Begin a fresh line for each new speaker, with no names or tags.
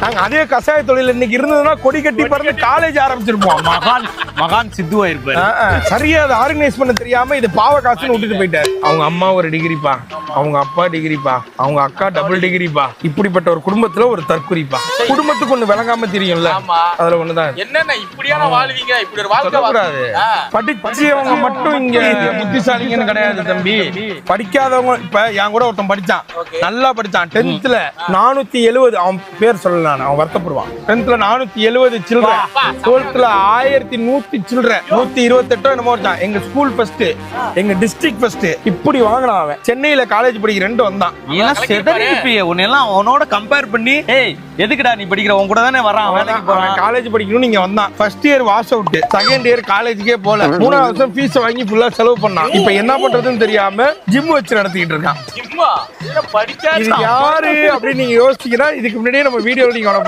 நாங்க அதே கசாய தொழில் இன்னைக்கு இருந்ததுன்னா கொடி கட்டி பறந்து காலேஜ் ஆரம்பிச்சிருப்போம்.
மகான் மகான் சித்துவா இருப்பாரு.
சரியா அதை ஆர்கனைஸ் பண்ண தெரியாம இது பாவ காசுன்னு விட்டுட்டு போயிட்டாரு. அவங்க அம்மா ஒரு டிகிரிப்பா அவங்க அப்பா டிகிரிப்பா அவங்க அக்கா டபுள் டிகிரிப்பா இப்படிப்பட்ட ஒரு குடும்பத்துல ஒரு தற்குறிப்பா. குடும்பத்துக்கு ஒண்ணு விளங்காம தெரியும்ல. அதுல ஒண்ணுதான்
என்னென்ன இப்படியான வாழ்வீங்க? இப்படி ஒரு வாழ்க்கை ஆ.
படிச்சவங்க மட்டும் இங்க புத்திசாலிங்கன்னு கிடையாது தம்பி. படிக்காதவங்க இப்ப என் கூட ஒருத்தன் படிச்சான். நல்லா படிச்சான். டென்த்ல நானூத்தி எழுவது அவன் பேர் சொல்லல நான் அவன் வருத்தப்படுவான். டென்த்ல நானூத்தி எழுவது சில்லற டுவெல்த்ல ஆயிரத்தி நூத்தி சில்லற நூத்தி இருபத்தெட்டோ என்னமோ வச்சான் எங்க ஸ்கூல் ஃபர்ஸ்ட் எங்க டிஸ்ட்ரிக்ட் ஃபர்ஸ்ட் இப்படி வாங்கினான் அவன். சென்னையில காலேஜ் படிக்க ரெண்டு வந்தான்.
நீ எல்லாம் செதறி இருப்பியே உன்னெல்லாம் அவனோட கம்பேர் பண்ணி ஏய் எதுக்குடா நீ படிக்கிற? உன் கூட தானே வரான் வேலைக்கு போறான்.
காலேஜ் படிக்கணும் நீங்க வந்தான். First year wash out second year காலேஜுக்கே போல. மூணாவது வருஷம் ஃபீஸ் வாங்கி ஃபுல்லா செலவு பண்ணான். இப்ப என்ன பண்றதுன்னு தெரியாம ஜிம் வச்சு நடத்திக்கிட்டு இருக்கான். இது யாரு அப்படின்னு நீங்க யோசிச்சீங்கன்னா இதுக்கு முன்னாடியே நம்ம வீடியோ நீங்க அவனை